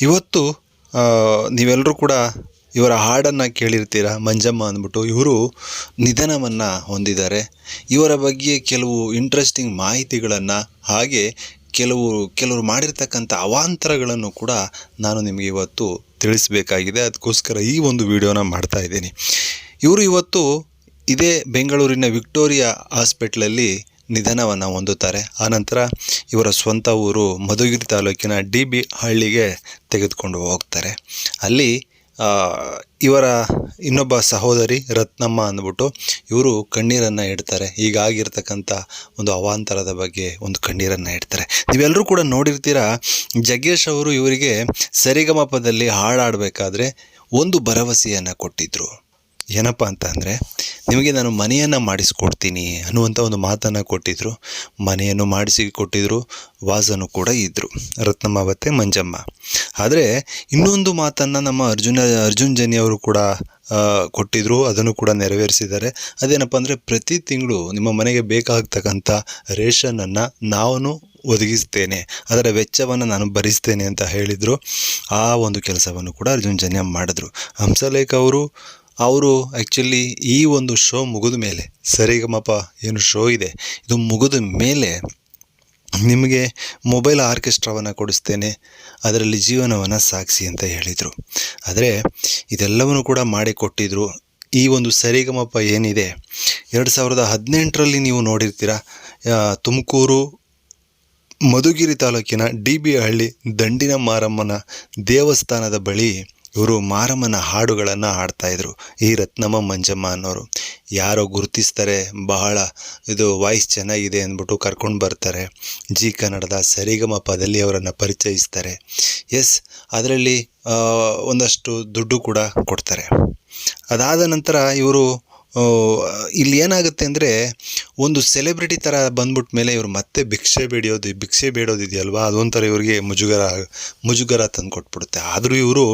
ಇವತ್ತು ನೀವೆಲ್ಲರೂ ಕೂಡ ಇವರ ಹಾಡನ್ನು ಕೇಳಿರ್ತೀರ? ಮಂಜಮ್ಮ ಅಂದ್ಬಿಟ್ಟು. ಇವರು ನಿಧನವನ್ನು ಹೊಂದಿದ್ದಾರೆ. ಇವರ ಬಗ್ಗೆ ಕೆಲವು ಇಂಟ್ರೆಸ್ಟಿಂಗ್ ಮಾಹಿತಿಗಳನ್ನು, ಹಾಗೆ ಕೆಲವು, ಕೆಲವರು ಮಾಡಿರ್ತಕ್ಕಂಥ ಅವಾಂತರಗಳನ್ನು ಕೂಡ ನಾನು ನಿಮಗೆ ಇವತ್ತು ತಿಳಿಸಬೇಕಾಗಿದೆ. ಅದಕ್ಕೋಸ್ಕರ ಈ ಒಂದು ವಿಡಿಯೋನ ಮಾಡ್ತಾ ಇದ್ದೀನಿ. ಇವರು ಇವತ್ತು ಇದೇ ಬೆಂಗಳೂರಿನ ವಿಕ್ಟೋರಿಯಾ ಹಾಸ್ಪಿಟ್ಲಲ್ಲಿ ನಿಧನವನ್ನು ಹೊಂದುತ್ತಾರೆ. ಆನಂತರ ಇವರ ಸ್ವಂತ ಊರು ಮಧುಗಿರಿ ತಾಲೂಕಿನ ಡಿ ಬಿ ಹಳ್ಳಿಗೆ ತೆಗೆದುಕೊಂಡು ಹೋಗ್ತಾರೆ. ಅಲ್ಲಿ ಇವರ ಇನ್ನೊಬ್ಬ ಸಹೋದರಿ ರತ್ನಮ್ಮ ಅಂದ್ಬಿಟ್ಟು ಇವರು ಕಣ್ಣೀರನ್ನು ಇಡ್ತಾರೆ. ಈಗಾಗಿರ್ತಕ್ಕಂಥ ಒಂದು ಅವಾಂತರದ ಬಗ್ಗೆ ಒಂದು ಕಣ್ಣೀರನ್ನು ಇಡ್ತಾರೆ. ನೀವೆಲ್ಲರೂ ಕೂಡ ನೋಡಿರ್ತೀರ, ಜಗ್ಗೇಶ್ ಅವರು ಇವರಿಗೆ ಸರಿಗಮಪದಲ್ಲಿ ಹಾಡಾಡಬೇಕಾದ್ರೆ ಒಂದು ಭರವಸೆಯನ್ನು ಕೊಟ್ಟಿದ್ದರು ಏನಪ್ಪ ಅಂತ ಅಂದರೆ, ನಿಮಗೆ ನಾನು ಮನೆಯನ್ನು ಮಾಡಿಸಿಕೊಡ್ತೀನಿ ಅನ್ನುವಂಥ ಒಂದು ಮಾತನ್ನು ಕೊಟ್ಟಿದ್ದರು ಮನೆಯನ್ನು ಮಾಡಿಸಿ ಕೊಟ್ಟಿದ್ದರು ವಾಸನು ಕೂಡ ಇದ್ದರು ರತ್ನಮ್ಮ ಮಂಜಮ್ಮ. ಆದರೆ, ಇನ್ನೊಂದು ಮಾತನ್ನು ನಮ್ಮ ಅರ್ಜುನ, ಅರ್ಜುನ್ ಜನಿಯವರು ಕೂಡ ಕೊಟ್ಟಿದ್ದರು ಅದನ್ನು ಕೂಡ ನೆರವೇರಿಸಿದ್ದಾರೆ. ಅದೇನಪ್ಪ ಅಂದರೆ, ಪ್ರತಿ ತಿಂಗಳು ನಿಮ್ಮ ಮನೆಗೆ ಬೇಕಾಗ್ತಕ್ಕಂಥ ರೇಷನನ್ನು ನಾನು ಒದಗಿಸ್ತೇನೆ, ಅದರ ವೆಚ್ಚವನ್ನು ನಾನು ಭರಿಸ್ತೇನೆ ಅಂತ ಹೇಳಿದರು. ಆ ಒಂದು ಕೆಲಸವನ್ನು ಕೂಡ ಅರ್ಜುನ್ ಜನ್ಯ ಮಾಡಿದ್ರು. ಹಂಸಲೇಖ ಅವರು ಅವರು ಆ್ಯಕ್ಚುಲಿ ಈ ಒಂದು ಶೋ ಮುಗಿದ ಮೇಲೆ, ಸರಿಗಮಪ ಏನು ಶೋ ಇದೆ, ಇದು ಮುಗಿದ ಮೇಲೆ ನಿಮಗೆ ಮೊಬೈಲ್ ಆರ್ಕೆಸ್ಟ್ರಾವನ್ನು ಕೊಡಿಸ್ತೇನೆ, ಅದರಲ್ಲಿ ಜೀವನವನ್ನು ಸಾಗಿಸಿ ಅಂತ ಹೇಳಿದರು. ಆದರೆ ಇದೆಲ್ಲವನ್ನು ಕೂಡ ಮಾಡಿಕೊಟ್ಟಿದ್ರು. ಈ ಒಂದು ಸರಿಗಮಪ ಏನಿದೆ, ಎರಡು ಸಾವಿರದ ಹದಿನೆಂಟರಲ್ಲಿ ನೀವು ನೋಡಿರ್ತೀರ ತುಮಕೂರು ಮಧುಗಿರಿ ತಾಲೂಕಿನ ಡಿ ಬಿ ಹಳ್ಳಿ ದಂಡಿನ ಮಾರಮ್ಮನ ದೇವಸ್ಥಾನದ ಬಳಿ ಇವರು ಮಾರಮ್ಮನ ಹಾಡುಗಳನ್ನು ಹಾಡ್ತಾಯಿದ್ರು ಈ ರತ್ನಮ್ಮ ಮಂಜಮ್ಮ ಅನ್ನೋರು. ಯಾರೋ ಗುರುತಿಸ್ತಾರೆ, ಬಹಳ ಇದು ವಾಯ್ಸ್ ಚೆನ್ನಾಗಿದೆ ಅಂದ್ಬಿಟ್ಟು ಕರ್ಕೊಂಡು ಬರ್ತಾರೆ. ಜಿ ಕನ್ನಡದ ಸರಿಗಮ ಪದಲ್ಲಿ ಅವರನ್ನು ಪರಿಚಯಿಸ್ತಾರೆ. ಎಸ್, ಅದರಲ್ಲಿ ಒಂದಷ್ಟು ದುಡ್ಡು ಕೂಡ ಕೊಡ್ತಾರೆ. ಅದಾದ ನಂತರ ಇವರು ಇಲ್ಲಿ ಏನಾಗುತ್ತೆ ಅಂದರೆ ಒಂದು ಸೆಲೆಬ್ರಿಟಿ ಥರ ಬಂದ್ಬಿಟ್ಟ ಮೇಲೆ ಇವರು ಮತ್ತೆ ಭಿಕ್ಷೆ ಬೇಡಿಯೋದು ಭಿಕ್ಷೆ ಬೇಡೋದಿದೆಯಲ್ವಾ ಅದೊಂಥರ ಇವರಿಗೆ ಮುಜುಗರ ಮುಜುಗರ ತಂದು ಕೊಟ್ಬಿಡುತ್ತೆ. ಆದರೂ ಇವರು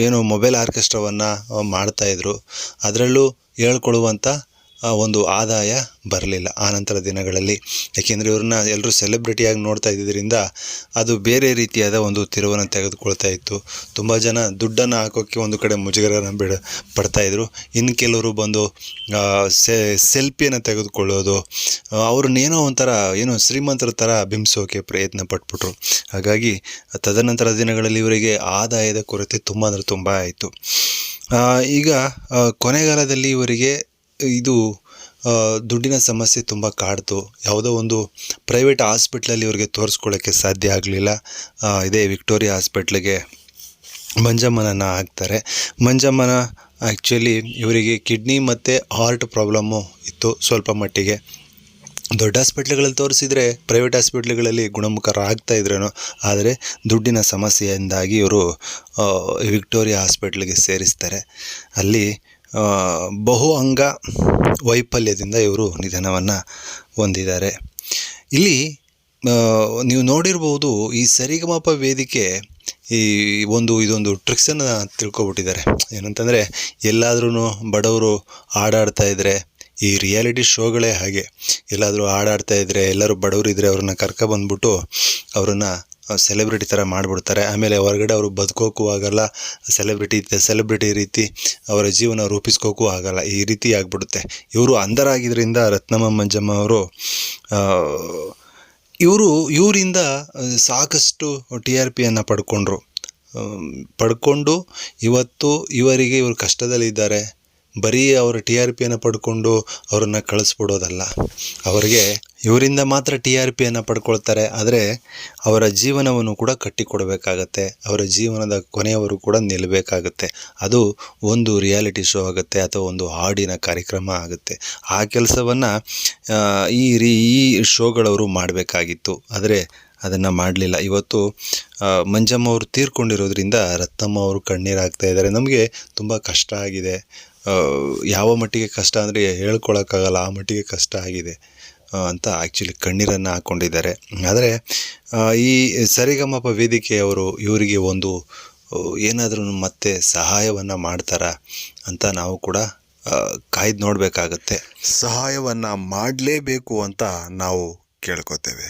ಏನು ಮೊಬೈಲ್ ಆರ್ಕೆಸ್ಟ್ರಾವನ್ನು ಮಾಡ್ತಾಯಿದ್ರು ಅದರಲ್ಲೂ ಹೇಳ್ಕೊಳ್ಳುವಂಥ ಒಂದು ಆದಾಯ ಬರಲಿಲ್ಲ. ಆನಂತರ ದಿನಗಳಲ್ಲಿ ಯಾಕೆಂದರೆ ಇವ್ರನ್ನ ಎಲ್ಲರೂ ಸೆಲೆಬ್ರಿಟಿಯಾಗಿ ನೋಡ್ತಾ ಇದ್ದಿದ್ದರಿಂದ ಅದು ಬೇರೆ ರೀತಿಯಾದ ಒಂದು ತಿರುವನ್ನು ತೆಗೆದುಕೊಳ್ತಾ ಇತ್ತು. ತುಂಬ ಜನ ದುಡ್ಡನ್ನು ಹಾಕೋಕ್ಕೆ ಒಂದು ಕಡೆ ಮುಜುಗರನ್ನು ಬಿಡ ಪಡ್ತಾಯಿದ್ರು ಇನ್ನು ಕೆಲವರು ಬಂದು ಆ, ಸೆ ಸೆಲ್ಫಿಯನ್ನು ತೆಗೆದುಕೊಳ್ಳೋದು ಆ, ಅವ್ರನ್ನೇನೋ ಒಂಥರ ಏನೋ ಶ್ರೀಮಂತರ ಥರ ಬಿಂಬಿಸೋಕೆ ಪ್ರಯತ್ನ ಪಟ್ಬಿಟ್ರು. ಹಾಗಾಗಿ ತದನಂತರ ದಿನಗಳಲ್ಲಿ ಇವರಿಗೆ ಆದಾಯದ ಕೊರತೆ ತುಂಬ ಅಂದರೆ ತುಂಬ ಆಯಿತು. ಈಗ ಕೊನೆಗಾಲದಲ್ಲಿ ಇವರಿಗೆ ಇದು ದುಡ್ಡಿನ ಸಮಸ್ಯೆ ತುಂಬ ಕಾಡ್ತು. ಯಾವುದೋ ಒಂದು ಪ್ರೈವೇಟ್ ಹಾಸ್ಪಿಟ್ಲಲ್ಲಿ ಇವರಿಗೆ ತೋರಿಸ್ಕೊಳ್ಳೋಕ್ಕೆ ಸಾಧ್ಯ ಆಗಲಿಲ್ಲ. ಇದೇ ವಿಕ್ಟೋರಿಯಾ ಹಾಸ್ಪಿಟ್ಲಿಗೆ ಮಂಜಮ್ಮನನ್ನು ಹಾಕ್ತಾರೆ. ಮಂಜಮ್ಮನ ಆ್ಯಕ್ಚುಲಿ ಇವರಿಗೆ ಕಿಡ್ನಿ ಮತ್ತು ಹಾರ್ಟ್ ಪ್ರಾಬ್ಲಮ್ಮು ಇತ್ತು ಸ್ವಲ್ಪ ಮಟ್ಟಿಗೆ. ದೊಡ್ಡ ಹಾಸ್ಪಿಟ್ಲ್ಗಳಲ್ಲಿ ತೋರಿಸಿದರೆ ಪ್ರೈವೇಟ್ ಹಾಸ್ಪಿಟ್ಲ್ಗಳಲ್ಲಿ ಗುಣಮುಖರಾಗ್ತಾ ಇದ್ರೇನು, ಆದರೆ ದುಡ್ಡಿನ ಸಮಸ್ಯೆಯಿಂದಾಗಿ ಇವರು ವಿಕ್ಟೋರಿಯಾ ಹಾಸ್ಪಿಟ್ಲಿಗೆ ಸೇರಿಸ್ತಾರೆ. ಅಲ್ಲಿ ಬಹು ಅಂಗ ವೈಫಲ್ಯದಿಂದ ಇವರು ನಿಧನವನ್ನು ಹೊಂದಿದ್ದಾರೆ. ಇಲ್ಲಿ ನೀವು ನೋಡಿರ್ಬೋದು ಈ ಸರಿಗಮಪ ವೇದಿಕೆ ಈ ಒಂದು ಇದೊಂದು ಟ್ರಿಕ್ಸನ್ನು ತಿಳ್ಕೊಬಿಟ್ಟಿದ್ದಾರೆ. ಏನಂತಂದರೆ ಎಲ್ಲಾದ್ರೂ ಬಡವರು ಹಾಡಾಡ್ತಾ ಇದ್ದರೆ ಈ ರಿಯಾಲಿಟಿ ಶೋಗಳೇ ಹಾಗೆ. ಎಲ್ಲಾದರೂ ಹಾಡಾಡ್ತಾ ಇದ್ದರೆ ಎಲ್ಲರೂ ಬಡವರು ಇದ್ದರೆ ಅವ್ರನ್ನ ಕರ್ಕೊಬಂದ್ಬಿಟ್ಟು ಅವ್ರನ್ನ ಸೆಲೆಬ್ರಿಟಿ ಥರ ಮಾಡಿಬಿಡ್ತಾರೆ. ಆಮೇಲೆ ಹೊರಗಡೆ ಅವರು ಬದುಕೋಕ್ಕೂ ಆಗಲ್ಲ. ಸೆಲೆಬ್ರಿಟಿ ಸೆಲೆಬ್ರಿಟಿ ರೀತಿ ಅವರ ಜೀವನ ರೂಪಿಸ್ಕೋಕ್ಕೂ ಆಗಲ್ಲ. ಈ ರೀತಿ ಆಗಿಬಿಡುತ್ತೆ. ಇವರು ಅಂಧರಾಗಿದ್ದರಿಂದ ರತ್ನಮ್ಮ ಮಂಜಮ್ಮ ಅವರು ಇವರು, ಇವರಿಂದ ಸಾಕಷ್ಟು ಟಿ ಆರ್ ಪಿಯನ್ನು ಪಡ್ಕೊಂಡ್ರು. ಪಡ್ಕೊಂಡು ಇವತ್ತು ಇವರಿಗೆ ಇವರು ಕಷ್ಟದಲ್ಲಿದ್ದಾರೆ ಬರೀ ಅವರು ಟಿ ಆರ್ ಪಿಯನ್ನು ಪಡ್ಕೊಂಡು ಅವರನ್ನು ಕಳಿಸ್ಬಿಡೋದಲ್ಲ. ಅವರಿಗೆ ಇವರಿಂದ ಮಾತ್ರ ಟಿ ಆರ್ ಪಿಯನ್ನು ಪಡ್ಕೊಳ್ತಾರೆ, ಆದರೆ ಅವರ ಜೀವನವನ್ನು ಕೂಡ ಕಟ್ಟಿಕೊಡಬೇಕಾಗತ್ತೆ. ಅವರ ಜೀವನದ ಕೊನೆಯವರು ಕೂಡ ನಿಲ್ಲಬೇಕಾಗತ್ತೆ ಅದು ಒಂದು ರಿಯಾಲಿಟಿ ಶೋ ಆಗುತ್ತೆ ಅಥವಾ ಒಂದು ಹಾಡಿನ ಕಾರ್ಯಕ್ರಮ ಆಗುತ್ತೆ. ಆ ಕೆಲಸವನ್ನು ಈ ರೀ, ಈ ಶೋಗಳವರು ಮಾಡಬೇಕಾಗಿತ್ತು. ಆದರೆ ಅದನ್ನು ಮಾಡಲಿಲ್ಲ. ಇವತ್ತು ಮಂಜಮ್ಮ ಅವರು ತೀರ್ಕೊಂಡಿರೋದ್ರಿಂದ ರತ್ನಮ್ಮ ಅವರು ಕಣ್ಣೀರು ಆಗ್ತಾ ಇದ್ದಾರೆ. ನಮಗೆ ತುಂಬ ಕಷ್ಟ ಆಗಿದೆ. ಯಾವ ಮಟ್ಟಿಗೆ ಕಷ್ಟ ಅಂದರೆ ಹೇಳ್ಕೊಳಕ್ಕಾಗಲ್ಲ, ಆ ಮಟ್ಟಿಗೆ ಕಷ್ಟ ಆಗಿದೆ. ಅಂತ ಆ್ಯಕ್ಚುಲಿ ಕಣ್ಣೀರನ್ನು ಹಾಕ್ಕೊಂಡಿದ್ದಾರೆ ಆದರೆ ಈ ಸರಿಗಮಪ ವೇದಿಕೆಯವರು ಇವರಿಗೆ ಒಂದು ಏನಾದರೂ ಮತ್ತೆ ಸಹಾಯವನ್ನು ಮಾಡ್ತಾರಾ ಅಂತ ನಾವು ಕೂಡ ಕಾಯ್ದು ನೋಡಬೇಕಾಗತ್ತೆ. ಸಹಾಯವನ್ನು ಮಾಡಲೇಬೇಕು ಅಂತ ನಾವು ಕೇಳ್ಕೊತೇವೆ.